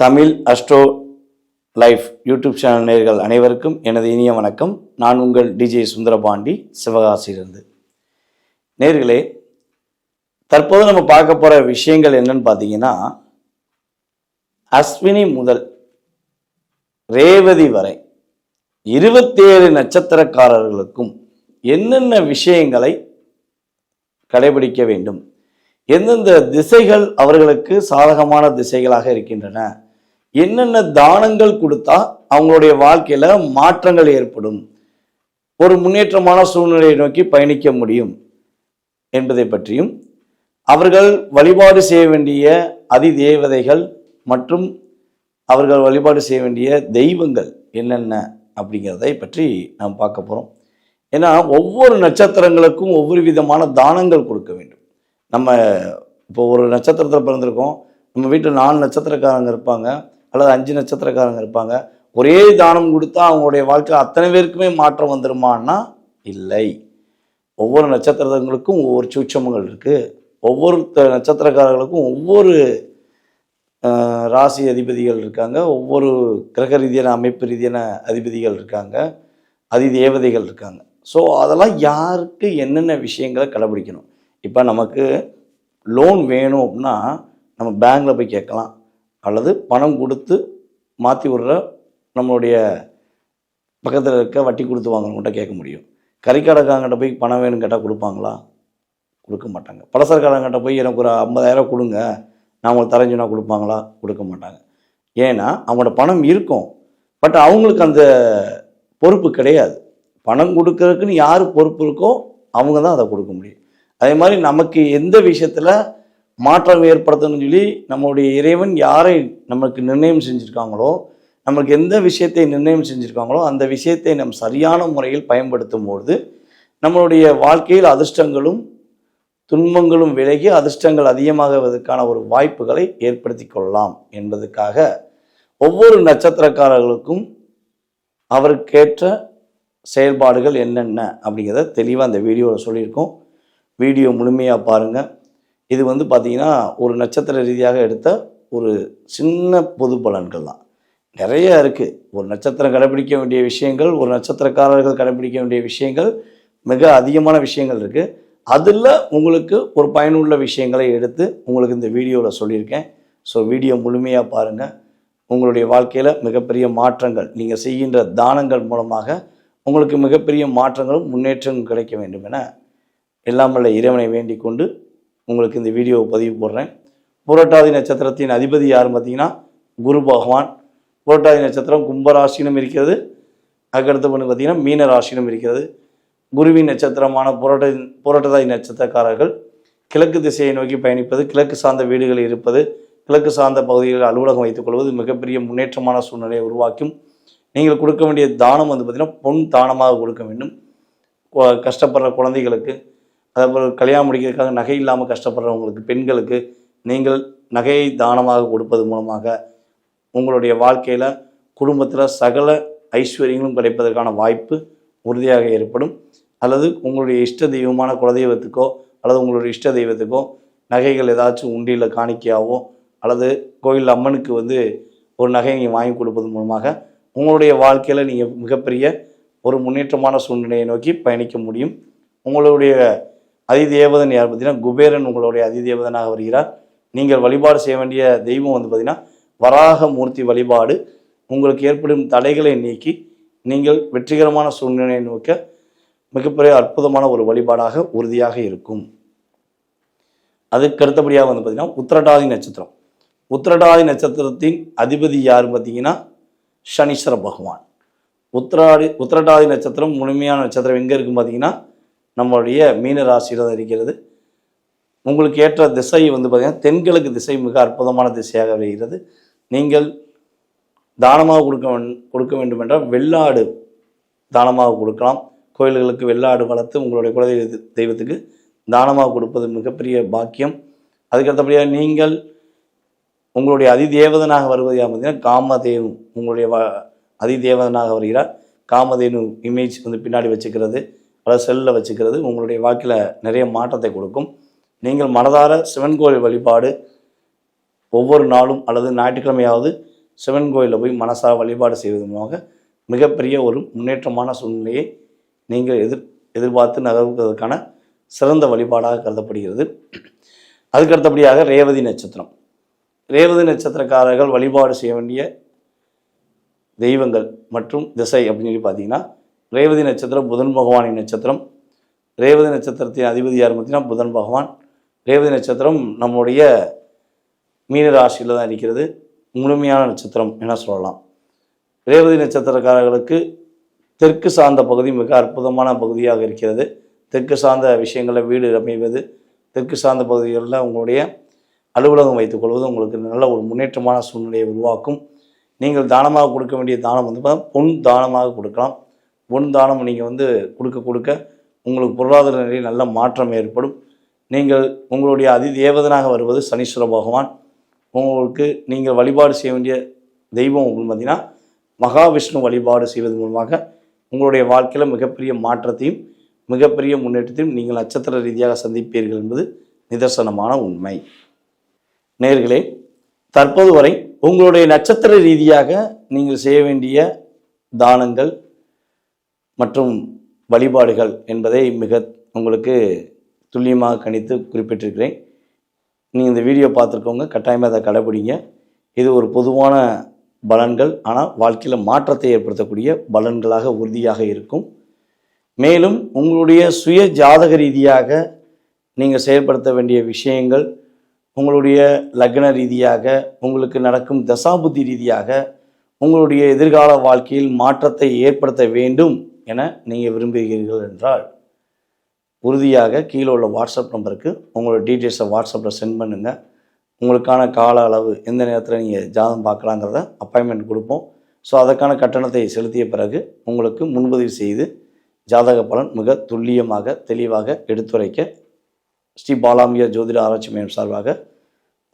Tamil astro life YouTube channel நேர்கள் அனைவருக்கும் எனது இனிய வணக்கம். நான் உங்கள் டிஜே சுந்தரபாண்டி சிவகாசியிலிருந்து. நேர்களே தற்போது நம்ம பார்க்க போகிற விஷயங்கள் என்னன்னு பார்த்தீங்கன்னா அஸ்வினி முதல் ரேவதி வரை இருபத்தேழு நட்சத்திரக்காரர்களுக்கும் என்னென்ன விஷயங்களை கடைபிடிக்க வேண்டும்? எந்தெந்த திசைகள் அவர்களுக்கு சாதகமான திசைகளாக இருக்கின்றன? என்னென்ன தானங்கள் கொடுத்தா அவங்களுடைய வாழ்க்கையில மாற்றங்கள் ஏற்படும்? ஒரு முன்னேற்றமான சூழ்நிலையை நோக்கி பயணிக்க முடியும் என்பதை பற்றியும் அவர்கள் வழிபாடு செய்ய வேண்டிய அதி தேவதைகள் மற்றும் அவர்கள் வழிபாடு செய்ய வேண்டிய தெய்வங்கள் என்னென்ன அப்படிங்கிறதை பற்றி நாம் பார்க்க போகிறோம் ஏன்னா ஒவ்வொரு நட்சத்திரங்களுக்கும் ஒவ்வொரு விதமான தானங்கள் கொடுக்க வேண்டும். நம்ம இப்போ ஒரு நட்சத்திரத்தில் பிறந்திருக்கோம். நம்ம வீட்டில் நாலு நட்சத்திரக்காரங்க இருப்பாங்க. அல்லது அஞ்சு நட்சத்திரக்காரங்க இருப்பாங்க. ஒரே தானம் கொடுத்தா அவங்களுடைய வாழ்க்கை அத்தனை பேருக்குமே மாற்றம் வந்துருமான்னா? இல்லை. ஒவ்வொரு நட்சத்திரங்களுக்கும் ஒவ்வொரு சூட்சமங்கள் இருக்குது ஒவ்வொரு த- நட்சத்திரக்காரர்களுக்கும் ஒவ்வொரு ராசி அதிபதிகள் இருக்காங்க. ஒவ்வொரு கிரக ரீதியான அமைப்பு ரீதியான அதிபதிகள் இருக்காங்க. அதி தேவதைகள் இருக்காங்க. ஸோ அதெல்லாம் யாருக்கு என்னென்ன விஷயங்களை கடைபிடிக்கணும்? இப்போ நமக்கு லோன் வேணும் அப்படின்னா நம்ம பேங்க்கில் போய் கேட்கலாம். அல்லது பணம் கொடுத்து மாற்றி விடுற நம்மளுடைய பக்கத்தில் இருக்க வட்டி கொடுத்து வாங்குறவங்கள்ட்ட கேட்க முடியும். கறிக்கடைக்காரங்கிட்ட போய் பணம் வேணும்னு கேட்டால் கொடுப்பாங்களா? கொடுக்க மாட்டாங்க. பலசரக்காரங்கிட்ட போய் எனக்கு ஒரு ஐம்பதாயிரம் கொடுங்க. நான் உங்களுக்கு தரைஞ்சுனா கொடுப்பாங்களா? கொடுக்க மாட்டாங்க. ஏன்னா அவங்களோட பணம் இருக்கும். பட் அவங்களுக்கு அந்த பொறுப்பு கிடையாது. பணம் கொடுக்கறதுக்குன்னு யார் பொறுப்பு இருக்கோ அவங்க தான் அதை கொடுக்க முடியும். அதே மாதிரி நமக்கு எந்த விஷயத்தில் மாற்றம் ஏற்படுத்தணும்னு சொல்லி நம்மளுடைய இறைவன் யாரை நமக்கு நிர்ணயம் செஞ்சுருக்காங்களோ நமக்கு எந்த விஷயத்தை நிர்ணயம் செஞ்சுருக்காங்களோ அந்த விஷயத்தை நம் சரியான முறையில் பயன்படுத்தும் பொழுது நம்மளுடைய வாழ்க்கையில் அதிர்ஷ்டங்களும் துன்பங்களும் விலகி அதிர்ஷ்டங்கள் அதிகமாகுவதற்கான ஒரு வாய்ப்புகளை ஏற்படுத்தி கொள்ளலாம் என்பதற்காக ஒவ்வொரு நட்சத்திரக்காரர்களுக்கும் அவருக்கேற்ற செயல்பாடுகள் என்னென்ன அப்படிங்கிறத தெளிவாக அந்த வீடியோவில் சொல்லியிருக்கோம். வீடியோ முழுமையாக பாருங்கள் இது வந்து பார்த்திங்கன்னா ஒரு நட்சத்திர ரீதியாக எடுத்த ஒரு சின்ன பொது பலன்கள் தான். நிறைய இருக்குது ஒரு நட்சத்திரம் கடைபிடிக்க வேண்டிய விஷயங்கள் ஒரு நட்சத்திரக்காரர்கள் கடைபிடிக்க வேண்டிய விஷயங்கள் மிக அதிகமான விஷயங்கள் இருக்குது அதில் உங்களுக்கு ஒரு பயனுள்ள விஷயங்களை எடுத்து உங்களுக்கு இந்த வீடியோவில் சொல்லியிருக்கேன். ஸோ வீடியோ முழுமையாக பாருங்கள் உங்களுடைய வாழ்க்கையில் மிகப்பெரிய மாற்றங்கள் நீங்கள் செய்கின்ற தானங்கள் மூலமாக உங்களுக்கு மிகப்பெரிய மாற்றங்களும் முன்னேற்றங்களும் கிடைக்க வேண்டும் என எல்லாம் இறைவனை வேண்டிக் கொண்டு உங்களுக்கு இந்த வீடியோவை பதிவு போடுறேன். புரட்டாதி நட்சத்திரத்தின் அதிபதி யார் பார்த்தீங்கன்னா குரு பகவான். புரட்டாதி நட்சத்திரம் கும்பராசினும் இருக்கிறது. அதுக்கடுத்து பண்ணி பார்த்தீங்கன்னா மீன ராசினும் இருக்கிறது. குருவின் நட்சத்திரமான புரட்ட புரட்டதாதி நட்சத்திரக்காரர்கள். கிழக்கு திசையை நோக்கி பயணிப்பது கிழக்கு சார்ந்த வீடுகளில் இருப்பது கிழக்கு சார்ந்த பகுதிகளில் அலுவலகம் வைத்துக் கொள்வது மிகப்பெரிய முன்னேற்றமான சூழ்நிலையை உருவாக்கும். நீங்கள் கொடுக்க வேண்டிய தானம் வந்து பார்த்திங்கன்னா பொன் தானமாக கொடுக்க வேண்டும். கஷ்டப்படுற குழந்தைகளுக்கு அதேபோல் கல்யாணம் முடிக்கிறதுக்காக நகை இல்லாமல் கஷ்டப்படுறவங்களுக்கு பெண்களுக்கு நீங்கள் நகையை தானமாக கொடுப்பது மூலமாக உங்களுடைய வாழ்க்கையில் குடும்பத்தில் சகல ஐஸ்வர்யங்களும் கிடைப்பதற்கான வாய்ப்பு உறுதியாக ஏற்படும். அல்லது உங்களுடைய இஷ்ட தெய்வமான குலதெய்வத்துக்கோ அல்லது உங்களுடைய இஷ்ட தெய்வத்துக்கோ நகைகள் ஏதாச்சும் உண்டியில் காணிக்கையாவோ அல்லது கோயில் அம்மனுக்கு வந்து ஒரு நகை நீங்கள் வாங்கி கொடுப்பது மூலமாக உங்களுடைய வாழ்க்கையில் நீங்கள் மிகப்பெரிய ஒரு முன்னேற்றமான சூழ்நிலையை நோக்கி பயணிக்க முடியும். உங்களுடைய அதிதேவதன் யார் பார்த்தீங்கன்னா குபேரன் உங்களுடைய அதிதேவதனாக வருகிறார். நீங்கள் வழிபாடு செய்ய வேண்டிய தெய்வம் வந்து பார்த்தீங்கன்னா வராக மூர்த்தி வழிபாடு. உங்களுக்கு ஏற்படும் தடைகளை நீக்கி நீங்கள் வெற்றிகரமான சூழ்நிலையை நோக்க மிகப்பெரிய அற்புதமான ஒரு வழிபாடாக உறுதியாக இருக்கும். அதுக்கு அடுத்தபடியாக வந்து பார்த்தீங்கன்னா உத்திரடாதி நட்சத்திரம். உத்திரடாதி நட்சத்திரத்தின் அதிபதி யார் பார்த்தீங்கன்னா சனீஸ்வர பகவான். உத்திராடி உத்திரட்டாதி நட்சத்திரம் முழுமையான நட்சத்திரம் எங்கே இருக்கும் பார்த்தீங்கன்னா நம்மளுடைய மீன ராசியில் தான் இருக்கிறது உங்களுக்கு ஏற்ற திசை வந்து பார்த்தீங்கன்னா தென்கிழக்கு திசை மிக அற்புதமான திசையாக வருகிறது நீங்கள் தானமாக கொடுக்க வேண்- கொடுக்க வேண்டும் என்றால் வெள்ளாடு தானமாக கொடுக்கலாம். கோயில்களுக்கு வெள்ளாடு வளர்த்து உங்களுடைய குலதெய்வ தெய்வத்துக்கு தானமாக கொடுப்பது மிகப்பெரிய பாக்கியம். அதுக்கடுத்தபடியாக நீங்கள் உங்களுடைய அதிதேவதனாக வருவது யார் பார்த்தீங்கன்னா காமதேனு உங்களுடைய வ அதிதேவதனாக வருகிறார். காமதேனு இமேஜ் வந்து பின்னாடி வச்சுக்கிறது. அல்லது செல்லில் வச்சுக்கிறது உங்களுடைய வாக்கில் நிறைய மாற்றத்தை கொடுக்கும். நீங்கள் மனதார சிவன் கோயில் வழிபாடு ஒவ்வொரு நாளும் அல்லது ஞாயிற்றுக்கிழமையாவது சிவன் கோயிலில் போய் மனசார வழிபாடு செய்வது மூலமாக மிகப்பெரிய ஒரு முன்னேற்றமான சூழ்நிலையை நீங்கள் எதிர் எதிர்பார்த்து நகர்வுவதற்கான சிறந்த வழிபாடாக கருதப்படுகிறது. அதுக்கு அடுத்தபடியாக ரேவதி நட்சத்திரம். ரேவதி நட்சத்திரக்காரர்கள் வழிபாடு செய்ய வேண்டிய தெய்வங்கள் மற்றும் திசை அப்படின்னு சொல்லி பார்த்தீங்கன்னா ரேவதி நட்சத்திரம் புதன் பகவானின் நட்சத்திரம். ரேவதி நட்சத்திரத்தின் அதிபதி யார் பார்த்தீங்கன்னா புதன் பகவான். ரேவதி நட்சத்திரம் நம்முடைய மீன ராசியில் தான் இருக்கிறது. முழுமையான நட்சத்திரம் என சொல்லலாம். ரேவதி நட்சத்திரக்காரர்களுக்கு தெற்கு சார்ந்த பகுதி மிக அற்புதமான பகுதியாக இருக்கிறது. தெற்கு சார்ந்த விஷயங்களில் வீடு அமைவது தெற்கு சார்ந்த பகுதிகளில் உங்களுடைய அலுவலகம் வைத்துக்கொள்வது உங்களுக்கு நல்ல ஒரு முன்னேற்றமான சூழ்நிலையை உருவாக்கும். நீங்கள் தானமாக கொடுக்க வேண்டிய தானம் வந்து பொன் தானமாக கொடுக்கலாம். பொன் தானம் நீங்கள் வந்து கொடுக்க கொடுக்க உங்களுக்கு பொருளாதார நிலையில் நல்ல மாற்றம் ஏற்படும். நீங்கள் உங்களுடைய அதி தேவதனாக வருவது சனீஸ்வர பகவான். உங்களுக்கு நீங்கள் வழிபாடு செய்ய வேண்டிய தெய்வம் உங்களுக்கு பார்த்தீங்கன்னா மகாவிஷ்ணு வழிபாடு செய்வது மூலமாக உங்களுடைய வாழ்க்கையில் மிகப்பெரிய மாற்றத்தையும் மிகப்பெரிய முன்னேற்றத்தையும் நீங்கள் நட்சத்திர ரீதியாக சந்திப்பீர்கள் என்பது நிதர்சனமான உண்மை. நேர்களே தற்போது வரை உங்களுடைய நட்சத்திர ரீதியாக நீங்கள் செய்ய வேண்டிய தானங்கள் மற்றும் வழிபாடுகள் என்பதை மிக உங்களுக்கு துல்லியமாக கணித்து குறிப்பிட்டிருக்கிறேன். நீங்கள் இந்த வீடியோ பார்த்துருக்கவங்க கட்டாயமாக அதை கடைபிடிங்க இது ஒரு பொதுவான பலன்கள். ஆனால் வாழ்க்கையில் மாற்றத்தை ஏற்படுத்தக்கூடிய பலன்களாக உறுதியாக இருக்கும். மேலும் உங்களுடைய சுய ஜாதக ரீதியாக நீங்கள் செயல்படுத்த வேண்டிய விஷயங்கள் உங்களுடைய லக்ன ரீதியாக உங்களுக்கு நடக்கும் தசாபுத்தி ரீதியாக உங்களுடைய எதிர்கால வாழ்க்கையில் மாற்றத்தை ஏற்படுத்த வேண்டும். என நீங்கள் விரும்புகிறீர்கள் என்றால் உறுதியாக கீழே உள்ள வாட்ஸ்அப் நம்பருக்கு உங்களோட டீட்டெயில்ஸை வாட்ஸ்அப்பில் சென்ட் பண்ணுங்கள் உங்களுக்கான கால அளவு எந்த நேரத்தில் நீங்கள் ஜாதகம் பார்க்கலாங்கிறத அப்பாயின்மெண்ட் கொடுப்போம். ஸோ அதற்கான கட்டணத்தை செலுத்திய பிறகு உங்களுக்கு முன்பதிவு செய்து ஜாதக பலன் மிக துல்லியமாக தெளிவாக எடுத்துரைக்க ஸ்ரீ பாலாம்பியா ஜோதிட ஆராய்ச்சி மையம் சார்பாக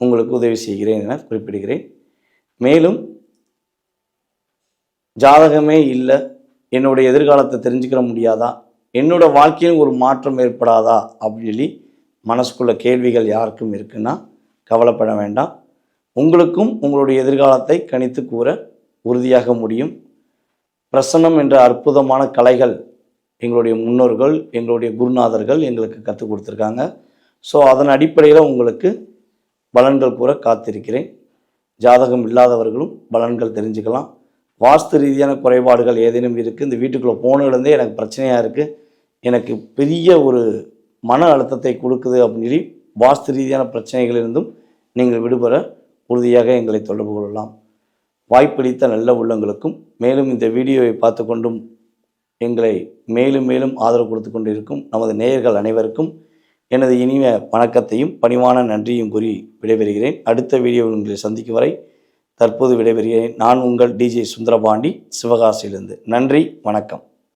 உங்களுக்கு உதவி செய்கிறேன் என குறிப்பிடுகிறேன். மேலும் ஜாதகமே இல்லை என்னுடைய எதிர்காலத்தை தெரிஞ்சுக்கிற முடியாதா? என்னோட வாழ்க்கையில் ஒரு மாற்றம் ஏற்படாதா? அப்படின்னு சொல்லி மனசுக்குள்ள கேள்விகள் யாருக்கும் இருக்குன்னா கவலைப்பட வேண்டாம். உங்களுக்கும் உங்களுடைய எதிர்காலத்தை கணித்து கூற உறுதியாக முடியும். பிரசன்னம் என்ற அற்புதமான கலைகள் எங்களுடைய முன்னோர்கள் எங்களுடைய குருநாதர்கள் எங்களுக்கு கற்றுக் கொடுத்துருக்காங்க. ஸோ அதன் அடிப்படையில் உங்களுக்கு பலன்கள் கூற காத்திருக்கிறேன். ஜாதகம் இல்லாதவர்களும் பலன்கள் தெரிஞ்சுக்கலாம். வாஸ்து ரீதியான குறைபாடுகள் ஏதேனும் இருக்குது இந்த வீட்டுக்குள்ளே போனதுலேருந்தே எனக்கு பிரச்சனையாக இருக்குது எனக்கு பெரிய ஒரு மன அழுத்தத்தை கொடுக்குது அப்படின்னு சொல்லி வாஸ்து ரீதியான பிரச்சனைகளிலிருந்தும் நீங்கள் விடுபட உறுதியாக எங்களை தொடர்பு கொள்ளலாம். வாய்ப்பளித்த நல்ல உள்ளங்களுக்கும் மேலும் இந்த வீடியோவை பார்த்து கொண்டும் எங்களை மேலும் மேலும் ஆதரவு கொடுத்து கொண்டிருக்கும் நமது நேயர்கள் அனைவருக்கும் எனது இனிய வணக்கத்தையும் பணிவான நன்றியும் கூறி விடைபெறுகிறேன். அடுத்த வீடியோவில் உங்களை சந்திக்கும் வரை தற்போது விடைபெறுகிறேன். நான் உங்கள் டிஜே சுந்தரபாண்டி சிவகாசியிலிருந்து. நன்றி வணக்கம்.